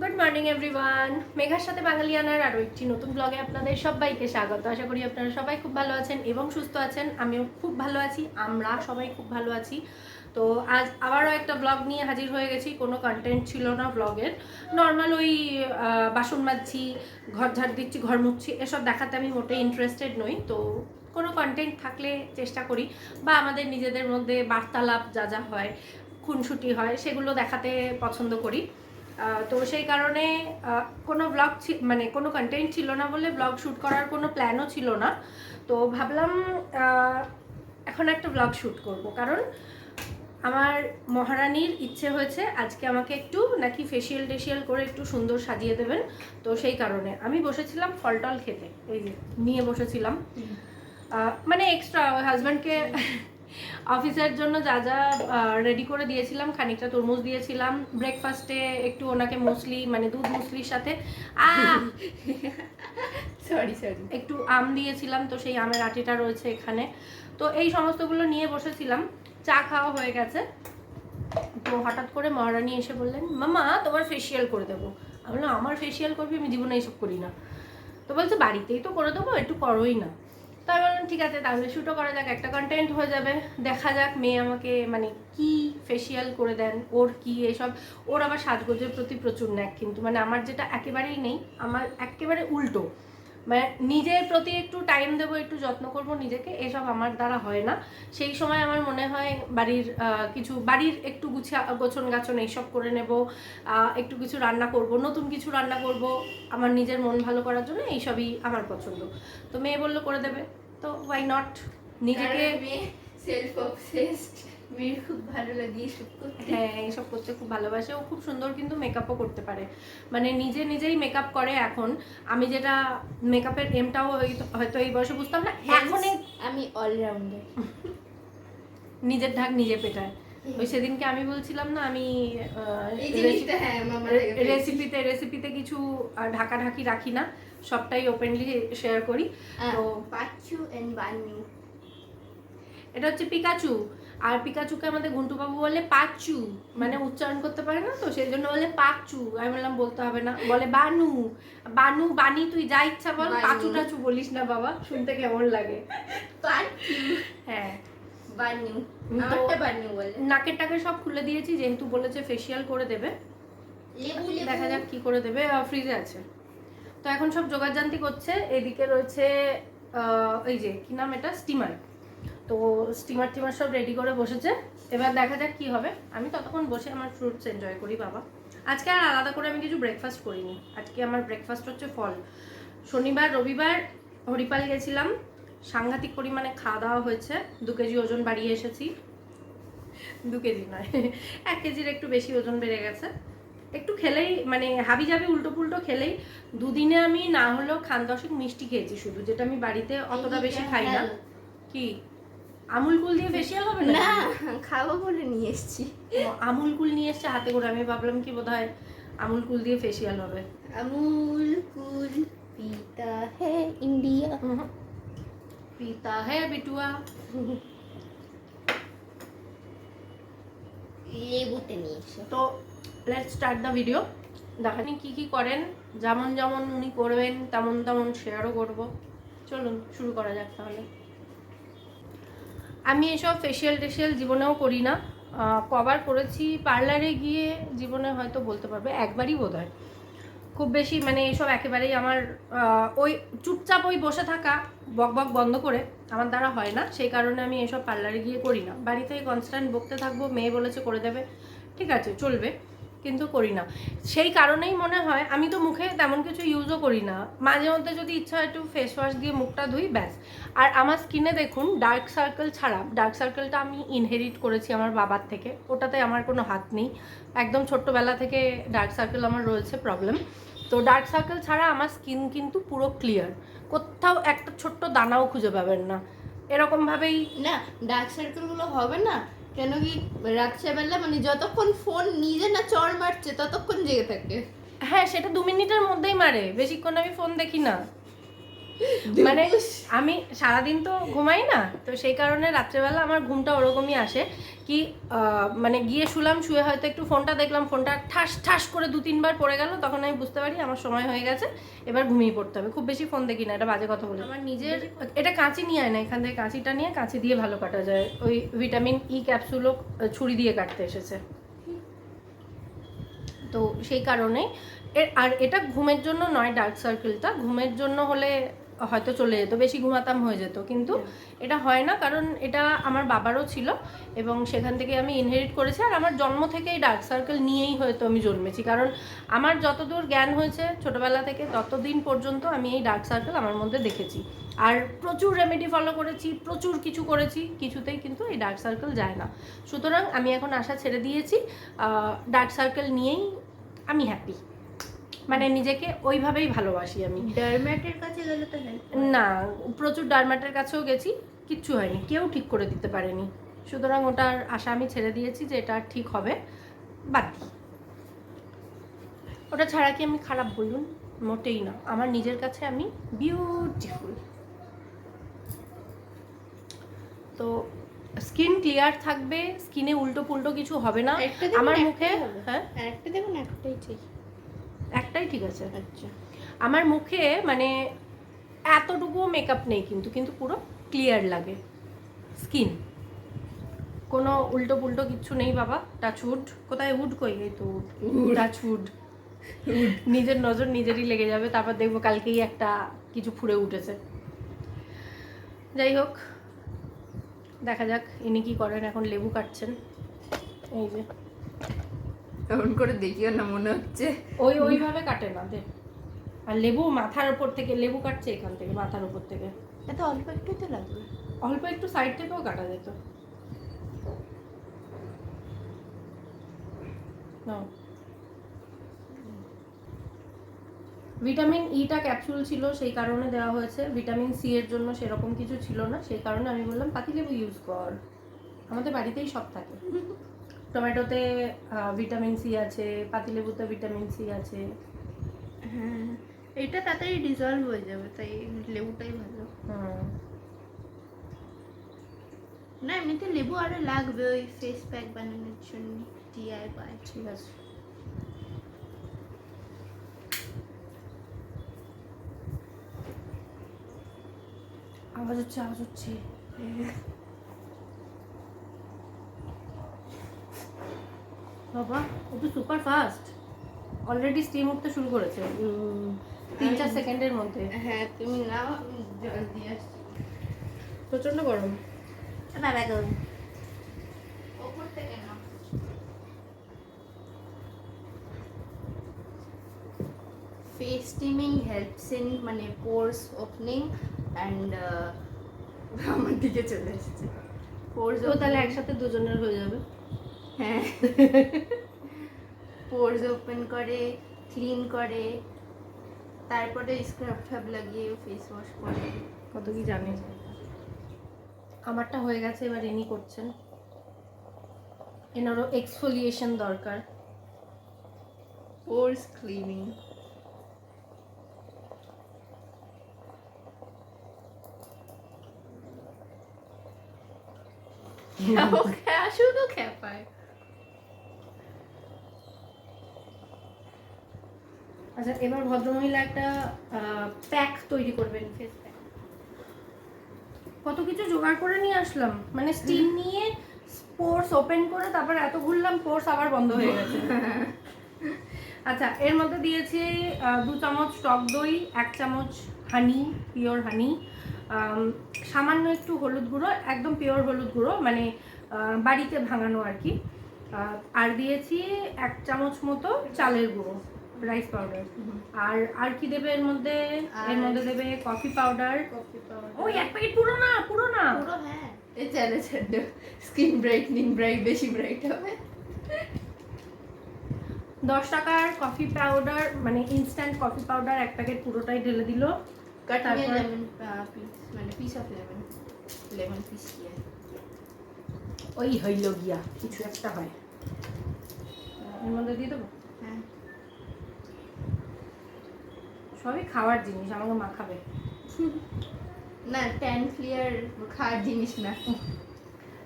Good morning everyone মেঘার সাথে বাঙালিয়ানার আরও একটি নতুন ব্লগে আপনাদের সবাইকে স্বাগত। আশা করি আপনারা সবাই খুব ভালো আছেন এবং সুস্থ আছেন। আমিও খুব ভালো আছি। আমরা সবাই খুব ভালো আছি। তো আজ আবারও একটা ব্লগ নিয়ে হাজির হয়ে গেছি। কোনো কন্টেন্ট ছিল না ব্লগের নর্মাল ওই বাসন মাজছি, ঘর ঝাড় দিচ্ছি, ঘর মুছছি, এসব দেখাতে আমি মোটেই ইন্টারেস্টেড নই। তো কোনো কন্টেন্ট থাকলে চেষ্টা করি বা আমাদের নিজেদের মধ্যে বার্তালাপ যা যা হয়, খুনসুটি হয়, সেগুলো দেখাতে পছন্দ করি। তো সেই কারণে কোনো ব্লগ মানে কোনো কন্টেন্ট ছিল না বলে ব্লগ শ্যুট করার কোনো প্ল্যানও ছিল না। তো ভাবলাম এখন একটা ব্লগ শ্যুট করব। কারণ আমার মহারানীর ইচ্ছে হয়েছে আজকে আমাকে একটু নাকি ফেসিয়াল টেসিয়াল করে একটু সুন্দর সাজিয়ে দেবেন। তো সেই কারণে আমি বসেছিলাম ফল টল খেতে। এই যে নিয়ে বসেছিলাম। মানে এক্সট্রা হাজব্যান্ডকে অফিসের জন্য যা যা রেডি করে দিয়েছিলাম খানিকটা তরমুজ দিয়েছিলাম ব্রেকফাস্টে একটু ওনাকে মুসলি মানে দুধ মুসলির সাথে সরি সরি একটু আম দিয়েছিলাম তো সেই আমের আটিটা রয়েছে এখানে। তো এই সমস্তগুলো নিয়ে বসেছিলাম চা খাওয়া হয়ে গেছে। তো হঠাৎ করে মহারানী এসে বললেন মামা তোমার ফেসিয়াল করে দেবো। আমি বললাম আমার ফেসিয়াল করবি? আমি জীবনে এইসব করি না। তো বলছে বাড়িতেই তো করে দেবো একটু করোই না। তো আমি বললাম, ঠিক আছে, তাহলে শ্যুটও করা যাক, একটা কন্টেন্ট হয়ে যাবে, দেখা যাক মেয়ে আমাকে মানে কি ফেসিয়াল করে দেন, ওর কি এসব? ওর আবার সাজগোজের প্রতি প্রচুর ন্যাক কিন্তু মানে আমার যেটা একেবারেই নেই, আমার একেবারে উল্টো। মানে নিজের প্রতি একটু টাইম দেবো, একটু যত্ন করব নিজেকে, এসব আমার দ্বারা হয় না। সেই সময় আমার মনে হয় বাড়ির কিছু বাড়ির একটু গুছা গোছন গাছন এইসব করে নেব একটু কিছু রান্না করব, নতুন কিছু রান্না করব, আমার নিজের মন ভালো করার জন্য এইসবই আমার পছন্দ। তো মেয়ে বলল, করে দেবে। তো ওয়াই নট নিজেকে সেলফ অবসেসড মেয়ের খুব ভালো লাগে এসব করতে। হ্যাঁ এইসব করতে খুব ভালোবাসে। ও খুব সুন্দর কিন্তু মেকআপও করতে পারে। মানে নিজে নিজেই মেকআপ করে এখন। আমি যেটা মেকআপের এমটাও হয়তো- এই বয়সে বুঝতাম না। এখন আমি অলরাউন্ডার নিজের ঢাক নিজে পেটায়। ওই সেদিনকে আমি বলছিলাম না আমি আহ, এই রেসি- জিনিসটা হ্যাঁ রেসিপিতে রেসিপিতে কিছু ঢাকা ঢাকি রাখি না। সবটাই ওপেনলি শেয়ার করি। তো পাচ্ছু এন্ড বানু এটা হচ্ছে পিকাচু আর পিকাচুকে আমাদের ঘুন্টুবাবু বলে পাচু মানে উচ্চারণ করতে পারে না তো সেই জন্য বলে পাচু আমি বললাম বলতে হবে না বলে বানু। বানু বানি তুই যা ইচ্ছা বল। পাচু টাচু বলিস না বাবা শুনতে কেমন লাগে। হ্যাঁ। বানু তো- বানু বলে। নাকের টাকে সব খুলে দিয়েছি যেহেতু বলেছে ফেসিয়াল করে দেবে। দেখা যাক কি করে দেবে ফ্রিজে আছে। তো এখন সব জোগাড়জান্তি করছে এদিকে রয়েছে আহ, এই যে কি নাম এটা? স্টিমার তো স্টিমার টিমার সব রেডি করে বসেছে। এবার দেখা যাক কি হবে। আমি ততক্ষণ বসে আমার ফ্রুটস এনজয় করি বাবা। আজকে আর আলাদা করে আমি কিছু ব্রেকফাস্ট করিনি। আজকে আমার ব্রেকফাস্ট হচ্ছে ফল। শনিবার রবিবার হরিপাল গেছিলাম। সাংঘাতিক পরিমাণে খাওয়া দাওয়া হয়েছে। দু কেজি ওজন বাড়িয়ে এসেছি। দু কেজি নয় এক কেজির একটু বেশি ওজন বেড়ে গেছে। একটু খেলেই মানে হাবি জাবি উল্টো পুল্টো খেলেই দুদিনে আমি না হলেও খান দশেক মিষ্টি খেয়েছি শুধু যেটা আমি বাড়িতে অতটা বেশি খাই না। কি? আমুল কুল দিয়ে ফেসিয়াল হবে না খাব বলে নিয়ে এসেছি। আমুল কুল নিয়ে এসছে হাতে করে আমি ভাবলাম কি বোধ হয় আমুল কুল দিয়ে ফেসিয়াল হবে। আমুল কুল পিতা হে ইন্ডিয়া। পিতা হ্যাঁ বিটুয়া। লেবুতে নিয়ে এসো। তো লেটস স্টার্ট দ্য ভিডিও দেখানি কি কি করেন যেমন যেমন উনি করবেন তেমন তেমন শেয়ারও করব। চলুন শুরু করা যাক তাহলে। আমি এসব ফেসিয়াল টেসিয়াল জীবনেও করি না কবার করেছি পার্লারে গিয়ে জীবনে হয়তো বলতে পারবে, একবারই বোধ হয় খুব বেশি মানে এসব একেবারেই আমার ওই চুপচাপ ওই বসে থাকা, বক বক বন্ধ করে আমার দ্বারা হয় না। সেই কারণে আমি এসব পার্লারে গিয়ে করি না বাড়িতে কনস্ট্যান্ট বকতে থাকব, মেয়ে বলেছে করে দেবে, ঠিক আছে, চলবে। কিন্তু করি না। সেই কারণেই মনে হয়, আমি তো মুখে তেমন কিছু ইউজও করি না। মাঝে মধ্যে যদি ইচ্ছা হয় একটু ফেস ওয়াশ দিয়ে মুখটা ধুই, ব্যাস। আর আমার স্কিনে দেখুন ডার্ক সার্কেল ছাড়া ডার্ক সার্কেলটা আমি ইনহেরিট করেছি আমার বাবার থেকে। ওটাতে আমার কোনো হাত নেই। একদম ছোট্টবেলা থেকে ডার্ক সার্কেল আমার রয়েছে প্রবলেম তো ডার্ক সার্কেল ছাড়া আমার স্কিন কিন্তু পুরো ক্লিয়ার কোথাও একটা ছোট্ট দানাও খুঁজে পাবেন না। এরকমভাবেই না ডার্ক সার্কেলগুলো হবে না। কেন কি রাত্রেবেলা মানে যতক্ষণ ফোন নিজে না চড় মারছে, ততক্ষণ জেগে থাকে। হ্যাঁ সেটা দু মিনিটের মধ্যেই মারে। বেশিক্ষণ আমি ফোন দেখি না। মানে আমি সারাদিন তো ঘুমাই না তো সেই কারণে রাত্রেবেলা আমার ঘুমটা ওরকমই আসে কি মানে গিয়ে শুলাম শুয়ে হয়তো একটু ফোনটা দেখলাম ফোনটা ঠাস ঠাস করে দু তিনবার পড়ে গেল তখন আমি বুঝতে পারি আমার সময় হয়ে গেছে এবার ঘুমিয়ে পড়তে হবে। খুব বেশি ফোন দেখি না এটা বাজে কথা বলি। আমার নিজের এটা কাঁচি নিয়ে আয় না এখান থেকে কাঁচিটা নিয়ে কাঁচি দিয়ে ভালো কাটা যায়। ওই ভিটামিন ই ক্যাপসুলও ছুরি দিয়ে কাটতে এসেছে। তো সেই কারণে এর আর এটা ঘুমের জন্য নয় ডার্ক সার্কেলটা ঘুমের জন্য হলে হয়তো চলে যেত বেশি ঘুমাতাম হয়ে যেত। কিন্তু এটা হয় না কারণ এটা আমার বাবারও ছিল এবং সেখান থেকে আমি ইনহেরিট করেছি আর আমার জন্ম থেকেই ডার্ক সার্কেল নিয়েই হয়তো আমি জন্মেছি। কারণ আমার যতদূর জ্ঞান হয়েছে ছোটবেলা থেকে ততদিন পর্যন্ত আমি এই ডার্ক সার্কেল আমার মধ্যে দেখেছি। আর প্রচুর রেমেডি ফলো করেছি প্রচুর কিছু করেছি কিছুতেই কিন্তু এই ডার্ক সার্কেল যায় না। সুতরাং আমি এখন আশা ছেড়ে দিয়েছি ডার্ক সার্কেল নিয়েই আমি হ্যাপি মানে নিজেকে ওইভাবেই ভালোবাসি আমি। ডার্ম্যাটের কাছে গেলে তো না প্রচুর ডারমাটের কাছেও গেছি কিচ্ছু হয়নি কেউ ঠিক করে দিতে পারেনি। সুতরাং ওটার আশা আমি ছেড়ে দিয়েছি যে এটা ঠিক হবে বাদ ওটা ছাড়া কি আমি খারাপ বলুন? মোটেই না আমার নিজের কাছে আমি বিউটিফুল তো স্কিন ক্লিয়ার থাকবে স্কিনে উল্টো পুল্টো কিছু হবে না আমার মুখে হ্যাঁ? একটা দেখুন একটাই ঠিক। একটাই ঠিক আছে। আচ্ছা। আমার মুখে মানে এতটুকুও মেকআপ নেই কিন্তু কিন্তু পুরো ক্লিয়ার লাগে। স্কিন কোনো উল্টো পুল্টো কিচ্ছু নেই বাবা। টাচউড কোথায় উড কই? এই তো টাচউড নিজের নজর নিজেরই লেগে যাবে। তারপর দেখব কালকেই একটা কিছু ফুড়ে উঠেছে। যাই হোক দেখা যাক ইনি কি করেন। এখন লেবু কাটছেন। এই যে। এমন করে দেখিও না মনে হচ্ছে। ওই ওইভাবে কাটে না দেখ আর লেবু মাথার উপর থেকে লেবু কাটছে এখান থেকে মাথার উপর থেকে। এত অল্প একটু তো লাগবে। অল্প একটু সাইড থেকেও কাটা যেত। নাও। ভিটামিন ইটা ক্যাপসুল ছিল সেই কারণে দেওয়া হয়েছে। ভিটামিন সি এর জন্য সেরকম কিছু ছিল না সেই কারণে আমি বললাম পাতিলেবু ইউজ কর। আমাদের বাড়িতেই সব থাকে। টমেটোতে ভিটামিন সি আছে পাতিলেবুতে ভিটামিন সি আছে। হ্যাঁ এটা তাড়াতাড়ি ডিজলভ হয়ে যাবে তাই লেবুটাই ভালো। হুম। না এমনিতে লেবু আরও লাগবে ওই ফেস প্যাক বানানোর জন্য টিআই পায় ঠিক আছে। আওয়াজ হচ্ছে আওয়াজ হচ্ছে। বাবা ও তো সুপার ফাস্ট অলরেডি স্টিম উঠতে শুরু করেছে তিন চার সেকেন্ডের মধ্যে। হ্যাঁ তুমি নাও জল দিয়ে আসছি। প্রচণ্ড গরম। বাবা গো ওপর থেকে নাও। ফেস স্টিমিং হেল্পস ইন মানে পোর্স ওপেনিং অ্যান্ড আমার দিকে চলে এসেছে। পোর্স তো তাহলে একসাথে দুজনের হয়ে যাবে। হ্যাঁ। পোর্স ওপেন করে ক্লিন করে তারপরে স্ক্রাব ফ্যাব লাগিয়ে ফেস ওয়াশ করে। কত কি জানি। আমারটা হয়ে গেছে এবার ইনি করছেন। এনারও এক্সফোলিয়েশন দরকার। পোর্স ক্লিনিং শুধু খেপায়। আচ্ছা এবার ভদ্রমহিলা একটা প্যাক তৈরি করবেন ফেস প্যাক কত কিছু জোগাড় করে নিয়ে আসলাম। মানে স্টিম নিয়ে পোর্স ওপেন করে তারপর এত ঘুরলাম পোর্স আবার বন্ধ হয়ে গেছে। আচ্ছা এর মধ্যে দিয়েছি দু চামচ টক দই এক চামচ হানি পিওর হানি সামান্য একটু হলুদ গুঁড়ো একদম পিওর হলুদ গুঁড়ো মানে বাড়িতে ভাঙানো আর কি। আর দিয়েছি এক চামচ মতো চালের গুঁড়ো। রাইস পাউডার আর আর কি দেবে এর মধ্যে? এর মধ্যে দেবে কফি পাউডার কফি পাউডার ওই এক প্যাকেট পুরো না পুরো না। পুরো হ্যাঁ। এই চ্যালে ছেড়ে স্কিন ব্রাইটনিং ব্রাইট বেশি ব্রাইট হবে। দশ টাকার কফি পাউডার মানে ইনস্ট্যান্ট কফি পাউডার এক প্যাকেট পুরোটাই ঢেলে দিল। তারপর- পিস মানে piece of lemon lemon piece ওই হইল গিয়া কিছু একটা হয়। এর মধ্যে দিয়ে দেবো হ্যাঁ সবই খাওয়ার জিনিস আমাকে মাখাবে না ট্যান ক্লিয়ার খাওয়ার জিনিস না।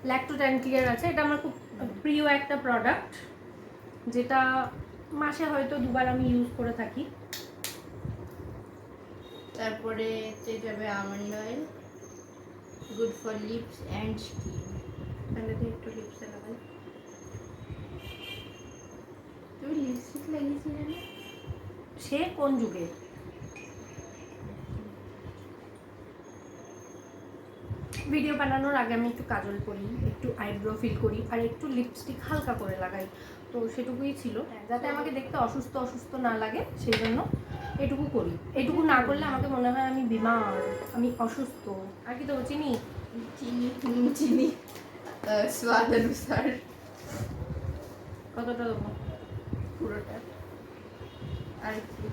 ল্যাক্টোট্যান ক্লিয়ার আছে এটা আমার খুব প্রিয় একটা প্রোডাক্ট যেটা মাসে হয়তো দুবার আমি ইউজ করে থাকি। তারপরে যাবে almond oil good for lips and skin তাহলে একটু লিপসে লাগাই। তুমি লিপস্টিক লাগিয়েছিলে সে কোন যুগে? ভিডিও বানানোর আগে আমি একটু কাজল করি একটু আইব্রো ফিল করি আর একটু লিপস্টিক হালকা করে লাগাই। তো সেটুকুই ছিল। যাতে আমাকে দেখতে অসুস্থ অসুস্থ না লাগে সেই জন্য এটুকু করি। এটুকু না করলে আমাকে মনে হয় আমি বিমার আমি অসুস্থ। আর কি তো চিনি? চিনি চিনি। স্বাদ অনুসার। কতটা দেবো? পুরোটা। আর কি?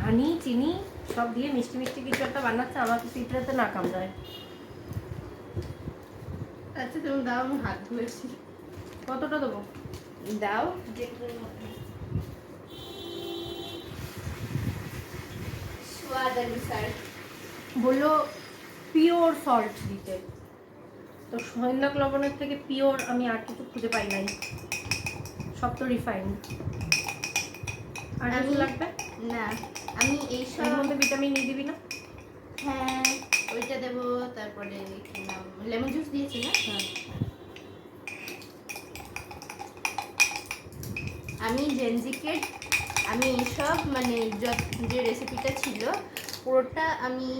হানি চিনি? সব দিয়ে মিষ্টি মিষ্টি কিছু একটা বানাচ্ছে আমাকে পিঁপড়াতে না কামড়ায়। আচ্ছা তুমি দাও আমি হাত ধুয়েছি। কতটা দেবো? দাও। বলল পিওর সল্ট দিতে। তো সৈন্যক লবণের থেকে পিওর আমি আর কিছু খুঁজে পাই নাই। সব তো রিফাইন্ড আর কিছু লাগবে? না। আমি এই সব মধ্যে ভিটামিন ই দিবি না? হ্যাঁ ওইটা দেবো তারপরে লেমন জুস দিয়েছি না? হ্যাঁ। আমি জেনজিকেট আমি এইসব মানে যে রেসিপিটা ছিল পুরোটা আমি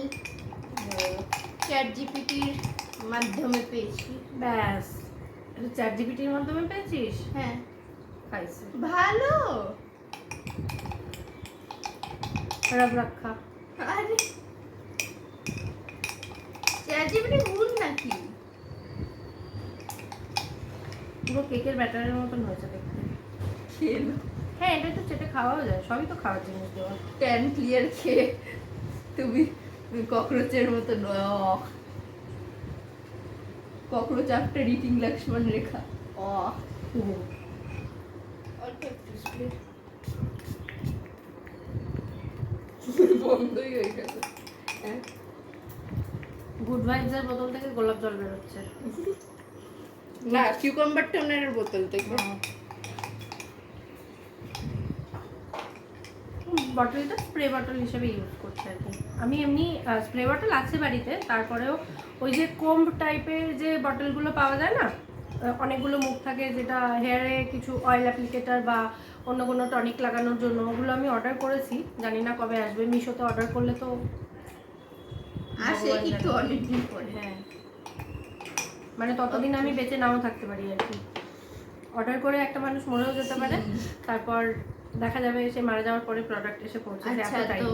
চ্যাট জিপিটির মাধ্যমে পেয়েছি। ব্যাস। চ্যাট জিপিটির মাধ্যমে পেয়েছিস? হ্যাঁ। ভালো! খারাপ রাখা আরে। চ্যাট জিপিটি ভুল নাকি? পুরো কেকের ব্যাটারের মতন হয়েছে দেখতে। খেলো হ্যাঁ এটা তো চেটে খাওয়াও যায় সবই তো খাওয়ার জিনিস দেওয়া। ট্যান ক্লিয়ার খেয়ে তুমি ককরোচের মতো cockroach after eating Lakshman Rekha অ অল্প একটু বন্ধই হয়ে গেছে গুড ভাইবসের বোতল থেকে গোলাপ জল না কিউকাম্বার টোনারের বোতল থেকে। বটলটা স্প্রে বটল হিসেবে ইউজ করছি আর কি। আমি এমনি স্প্রে বটল আছে বাড়িতে তারপরেও ওই যে কোম্ব টাইপের যে বটলগুলো পাওয়া যায় না অনেকগুলো মুখ থাকে যেটা হেয়ারে কিছু অয়েল অ্যাপ্লিকেটার বা অন্য কোনো টনিক লাগানোর জন্য। ওগুলো আমি অর্ডার করেছি। জানি না কবে আসবে। মিশোতে অর্ডার করলে তো আসে কিন্তু অনেকদিন পরে। হ্যাঁ। মানে ততদিন আমি বেঁচে নাও থাকতে পারি আর কি। অর্ডার করে একটা মানুষ মরেও যেতে পারে। তারপর দেখা যাবে সে মারা যাওয়ার পরে প্রোডাক্ট এসে পৌঁছাতে আচ্ছা তো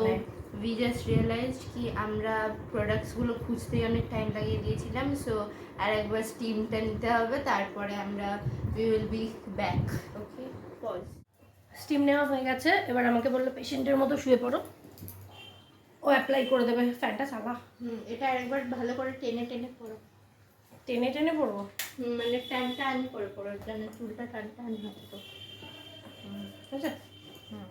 উই জাস্ট রিয়েলাইজ কি আমরা প্রোডাক্টসগুলো খুঁজতে অনেক টাইম লাগিয়ে দিয়েছিলাম। সো আর একবার স্টিমটা নিতে হবে। তারপরে আমরা we will be back okay pause steam নেওয়া হয়ে গেছে এবার আমাকে বললো পেশেন্টের মতো শুয়ে পড়ো ও অ্যাপ্লাই করে দেবে ফ্যানটা চালা হুম এটা আরেকবার ভালো করে টেনে টেনে করো টেনে টেনে পড়বো হুম, মানে ফ্যানটা আনি করে করো যেন চুলটা টান টান হয় তো ঠিক আছে হুম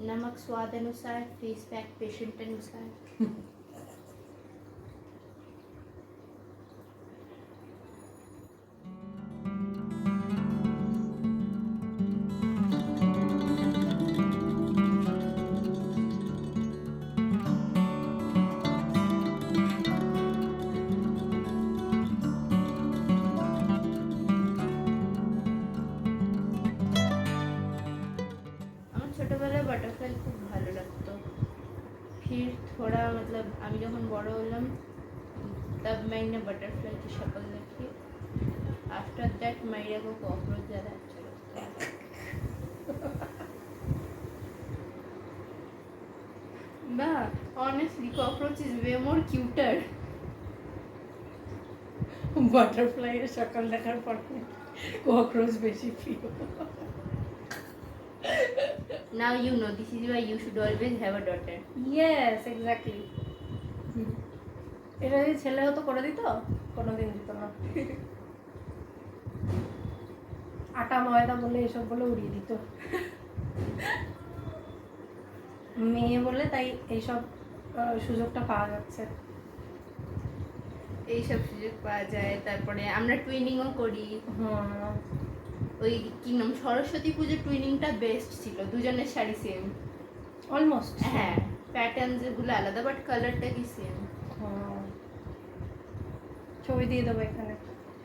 नमक स्वाद अनुसार फेस पैक पेशेंट अनुसार সকলকে আফটার দ্যাট মাইরাগো কক্রোচ যারা চলো বা honestly cockroach is way more cuter butterfly এর সকাল দেখার পর ককরোচ বেশি প্রিয় now you know this is why you should always have a daughter yes exactly এটা যদি ছেলে হতো করে দিত কোনোদিন দিত না। আটা ময়দা বলে এসব বলে উড়িয়ে দিত। মেয়ে বলে তাই এইসব সুযোগটা পাওয়া যাচ্ছে। এইসব সুযোগ পাওয়া যায়। তারপরে আমরা টুইনিংও করি। হুম ওই কি নাম সরস্বতী পুজো টুইনিংটা বেস্ট ছিল। দুজনের শাড়ি সেম অলমোস্ট হ্যাঁ প্যাটার্ন যেগুলো আলাদা বাট কালারটা কি সেম ছবি দিয়ে দেবো এখানে।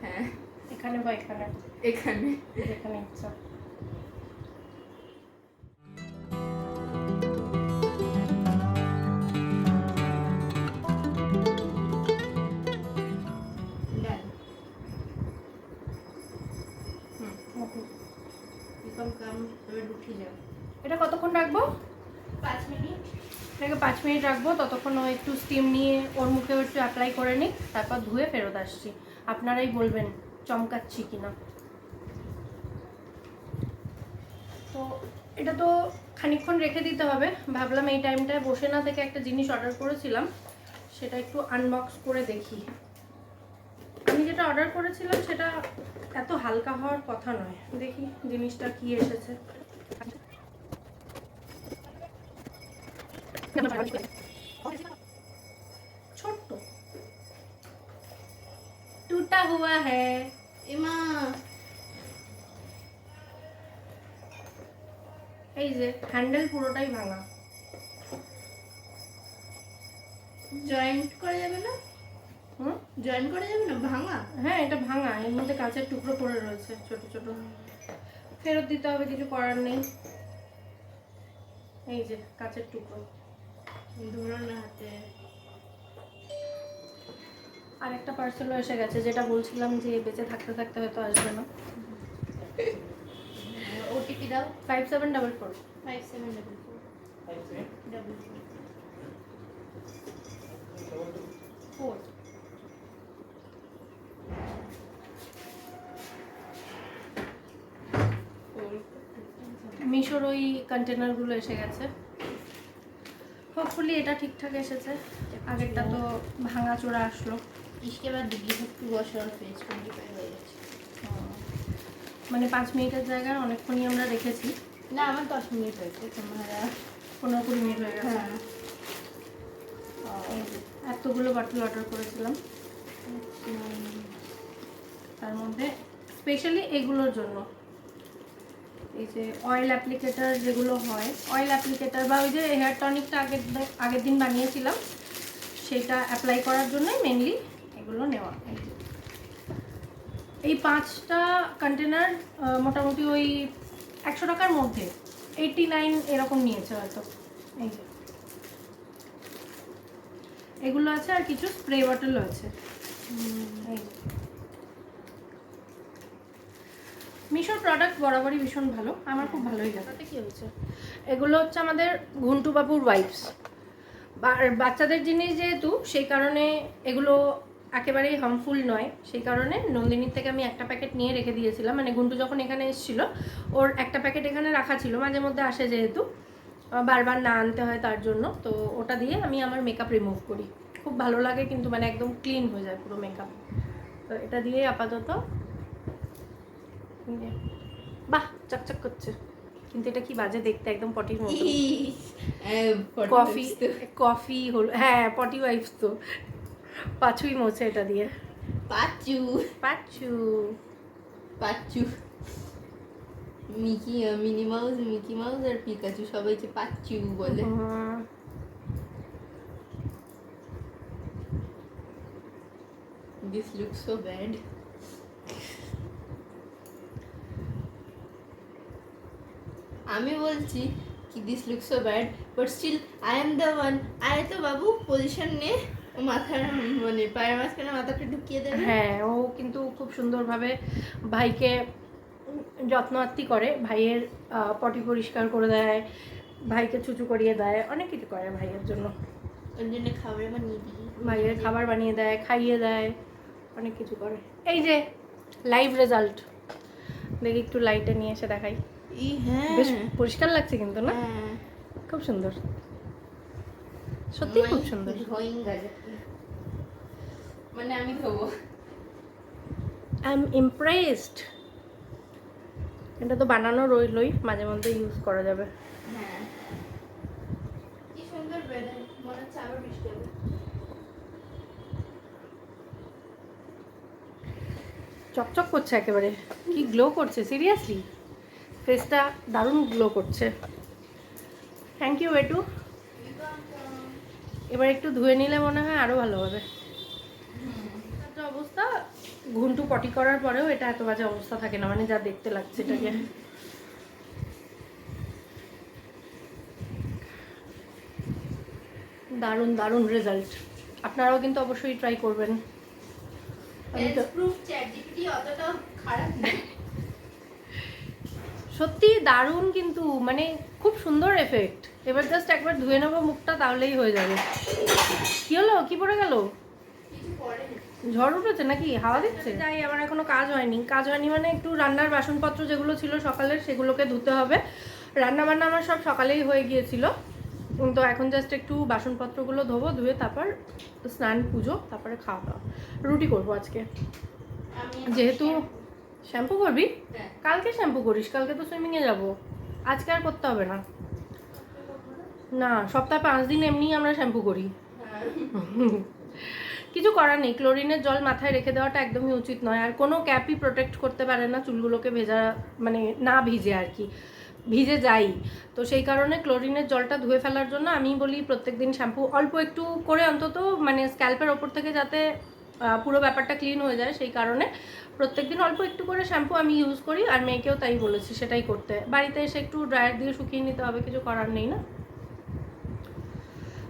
হ্যাঁ। এখানে বা এখানে। এখানে। যেখানে ইচ্ছা। মিনিট রাখব, ততক্ষণ ও একটু স্টিম নিয়ে ওর মুখেও একটু অ্যাপ্লাই করে নিই তারপর ধুয়ে ফেরত আসছি। আপনারাই বলবেন চমকাচ্ছি কিনা। তো এটা তো খানিকক্ষণ রেখে দিতে হবে। ভাবলাম এই টাইমটায় বসে না থেকে একটা জিনিস অর্ডার করেছিলাম, সেটা একটু আনবক্স করে দেখি। আমি যেটা অর্ডার করেছিলাম সেটা এত হালকা হওয়ার কথা নয়। দেখি জিনিসটা কি এসেছে। ছোট্ট টুটা হুয়া হ্যাঁ এমা এই যে হ্যান্ডেল পুরোটাই জয়েন্ট করা যাবে না? হুম? জয়েন্ট করা যাবে না? ভাঙা? হ্যাঁ এটা ভাঙা। এর মধ্যে কাঁচের টুকরো পড়ে রয়েছে ছোট ছোট। ফেরত দিতে হবে কিছু করার নেই। এই যে কাঁচের টুকরো। ধরো না হাতে আর একটা পার্সেলও এসে গেছে যেটা বলছিলাম যে বেঁচে থাকতে থাকতে হয়তো আসবে না। ওটিপি দাও। Five seven double four five seven double four double four four মিশোর ওই কন্টেনারগুলো এসে গেছে। হোপফুলি এটা ঠিকঠাক এসেছে আগেরটা তো ভাঙা চোরা আসলো इसके बाद दिल्ली में टू वॉश और फेस ट्वेंटी फाइव হয়ে গেছে মানে পাঁচ মিনিটের জায়গায় অনেকক্ষণই আমরা রেখেছি না আমার দশ মিনিট হয়েছে তোমারা পনেরো কুড়ি মিনিট হয়ে গেছে হ্যাঁ এই যে, এতগুলো বাটল অর্ডার করেছিলাম তার মধ্যে স্পেশালি এগুলোর জন্য এই যে অয়েল অ্যাপ্লিকেটার যেগুলো হয় অয়েল অ্যাপ্লিকেটার বা ওই যে হেয়ার টনিকটা আগের আগের দিন বানিয়েছিলাম, সেটা অ্যাপ্লাই করার জন্যই মেনলি এগুলো নেওয়া এই পাঁচটা কন্টেনার মোটামুটি ওই একশো টাকার মধ্যে এইটি নাইন এরকম নিয়েছে হয়তো। এই যে। এগুলো আছে আর কিছু স্প্রে বটলও আছে এই যে। মিশোর প্রোডাক্ট বরাবরই ভীষণ ভালো। আমার খুব ভালোই লাগে। কি হয়েছে? এগুলো হচ্ছে আমাদের ঘুন্টু বাবুর ওয়াইফস বাচ্চাদের জিনিস যেহেতু, সেই কারণে এগুলো একেবারেই হার্মফুল নয়। সেই কারণে নন্দিনীর থেকে আমি একটা প্যাকেট নিয়ে রেখে দিয়েছিলাম। মানে গুন্টু যখন এখানে এসেছিল, ওর একটা প্যাকেট এখানে রাখা ছিল। মাঝে মধ্যে আসে যেহেতু। বারবার না আনতে হয় তার জন্য। তো ওটা দিয়ে আমি আমার মেকআপ রিমুভ করি। খুব ভালো লাগে কিন্তু মানে একদম ক্লিন হয়ে যায় পুরো মেকআপ তো এটা দিয়ে আপাতত বাহ চকচক করছে। কিন্তু এটা কি বাজে দেখতে? একদম পটির মতো। কফি কফি হলো হ্যাঁ পটি ওয়াইফস তো। পাঁচুই মোছে এটা দিয়ে। পাচু। পাঁচু। Pachu. Mickey Minnie Mouse Mickey Mouse আর পিকাচু সবাইকে পাচু বলে। দিস লুক সো ব্যাড আমি বলছি কি this look so bad but still I am the one আয় তো বাবু পজিশন নে মাথার মানে পায়ের মাঝখানে মাথাটা ঢুকিয়ে দেবে। হ্যাঁ ও কিন্তু খুব সুন্দরভাবে ভাইকে যত্ন আত্তি করে ভাইয়ের পটি পরিষ্কার করে দেয় ভাইকে চুচু করিয়ে দেয় অনেক কিছু করে ভাইয়ের জন্য। ওর জন্য খাবার বানিয়ে দিই। ভাইয়ের খাবার বানিয়ে দেয় খাইয়ে দেয় অনেক কিছু করে। এই যে লাইভ রেজাল্ট দেখি একটু লাইটে নিয়ে এসে দেখাই। ই হ্যাঁ। বেশ পরিষ্কার লাগছে কিন্তু না? হ্যাঁ। খুব সুন্দর। সত্যি খুব সুন্দর। মানে আমি ধোবো। আই এম ইমপ্রেসড এটা তো বানানো রইলই মাঝে মধ্যে ইউজ করা যাবে। হ্যাঁ। কি সুন্দর ওয়েদার মনে হচ্ছে আবার বৃষ্টি হবে। চকচক করছে একেবারে। কি গ্লো করছে সিরিয়াসলি ফেসটা দারুণ গ্লো করছে। থ্যাংক ইউ বেটু এবার একটু ধুয়ে নিলে মনে হয় আরও ভালো হবে। অবস্থা ঘুন্টু পটি করার পরেও এটা এত বাজে অবস্থা থাকে না মানে যা দেখতে লাগছে এটাকে। দারুণ দারুণ রেজাল্ট আপনারাও কিন্তু অবশ্যই ট্রাই করবেন। আমি তো প্রুফ চ্যাট জিপিটি অতটাও খারাপ না সত্যি দারুণ কিন্তু মানে খুব সুন্দর এফেক্ট এবার জাস্ট একবার ধুয়ে নেব মুখটা তাহলেই হয়ে যাবে। কি হলো? কি পড়ে গেল? ঝড় উঠেছে নাকি? হাওয়া দিচ্ছে? যাই আমার এখনও কাজ হয়নি। কাজ হয়নি মানে একটু রান্নার বাসনপত্র যেগুলো ছিল সকালের সেগুলোকে ধুতে হবে। রান্না বান্না আমার সব সকালেই হয়ে গিয়েছিল। তো এখন জাস্ট একটু বাসনপত্রগুলো ধোবো ধুয়ে তারপর স্নান পুজো তারপরে খাওয়া দাওয়া। রুটি করব আজকে। যেহেতু শ্যাম্পু করবি? হ্যাঁ। কালকে শ্যাম্পু করিস কালকে তো সুইমিংয়ে যাব। আজকে আর করতে হবে না। না সপ্তাহে পাঁচ দিন এমনিই আমরা শ্যাম্পু করি। হ্যাঁ। কিছু করার নেই ক্লোরিনের জল মাথায় রেখে দেওয়াটা একদমই উচিত নয়। আর কোনো ক্যাপই প্রোটেক্ট করতে পারে না চুলগুলোকে ভেজা মানে না ভিজে আর কি। ভিজে যাই। তো সেই কারণে ক্লোরিনের জলটা ধুয়ে ফেলার জন্য আমি বলি প্রত্যেক দিন শ্যাম্পু অল্প একটু করে অন্তত মানে স্ক্যাল্পের ওপর থেকে যাতে পুরো ব্যাপারটা ক্লিন হয়ে যায় সেই কারণে। প্রত্যেকদিন অল্প একটু করে শ্যাম্পু আমি ইউজ করি আর মেয়েকেও তাই বলেছি সেটাই করতে। বাড়িতে এসে একটু ড্রায়ার দিয়ে শুকিয়ে নিতে হবে কিছু করার নেই না।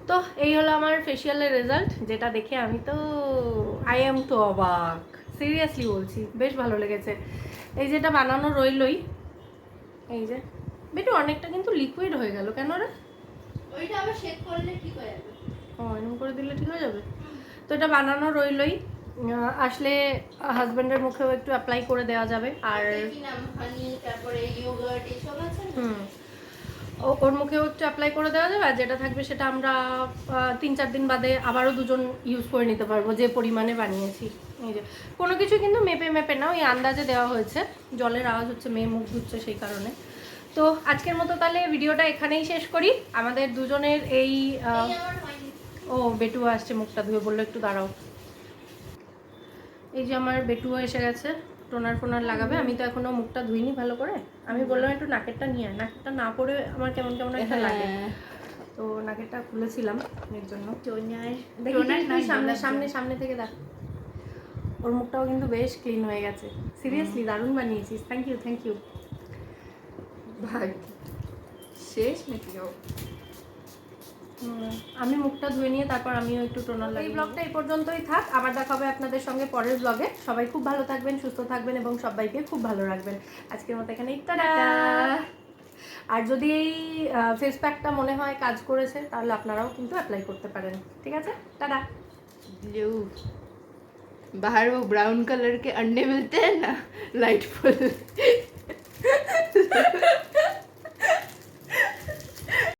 তো এই হলো আমার ফেসিয়ালের রেজাল্ট যেটা দেখে আমি তো আই এম তো অবাক। সিরিয়াসলি বলছি বেশ ভালো লেগেছে। এই যেটা বানানো রইলই এই যে বেটু অনেকটা কিন্তু লিকুইড হয়ে গেল কেন রে? ওইটা আবার শেক করলে ঠিক হয়ে যাবে? ও এরকম করে দিলে ঠিক হয়ে যাবে? তো এটা বানানো রইলই। আসলে হাজব্যান্ডের মুখেও একটু অ্যাপ্লাই করে দেওয়া যাবে। আর হুম। ও ওর মুখেও একটু অ্যাপ্লাই করে দেওয়া যাবে। আর যেটা থাকবে সেটা আমরা তিন চার দিন বাদে আবারও দুজন ইউজ করে নিতে পারব যে পরিমাণে বানিয়েছি। এই যে কোনো কিছু কিন্তু মেপে মেপে না ওই আন্দাজে দেওয়া হয়েছে। জলের আওয়াজ হচ্ছে মেয়ে মুখ ধুচ্ছে সেই কারণে। তো আজকের মতো তাহলে ভিডিওটা এখানেই শেষ করি। আমাদের দুজনের এই ও বেটুয়া আসছে মুখটা ধুয়ে বলল একটু দাঁড়াও। এই যে আমার বেটুয়া এসে গেছে টোনার ফোনার লাগাবে। আমি তো এখনও মুখটা ধুইনি ভালো করে। আমি বললাম একটু নাকেরটা নিয়ে আয়। নাকেরটা না পরে আমার কেমন কেমন একটা লাগে। হ্যাঁ। তো নাকেরটা খুলেছিলাম এর জন্য। সামনে সামনে সামনে থেকে দেখ। ওর মুখটাও কিন্তু বেশ ক্লিন হয়ে গেছে। সিরিয়াসলি দারুণ বানিয়েছিস। থ্যাংক ইউ থ্যাংক ইউ ভাগ শেষ নাকি আমি মুখটা ধুয়ে নিয়ে তারপর আমিও একটু টোনার এই ব্লগটা এই পর্যন্তই থাক আবার দেখা হবে আপনাদের সঙ্গে পরের ব্লগে সবাই খুব ভালো থাকবেন সুস্থ থাকবেন এবং সবাইকে খুব ভালো রাখবেন আজকের মতো এখানে টাটা আর যদি এই ফেস প্যাকটা মনে হয় কাজ করেছে তাহলে আপনারাও কিন্তু অ্যাপ্লাই করতে পারেন ঠিক আছে টাটা ब्लू बाहर वो ब्राउन कलर के अंडे मिलते हैं ना लाइट फुल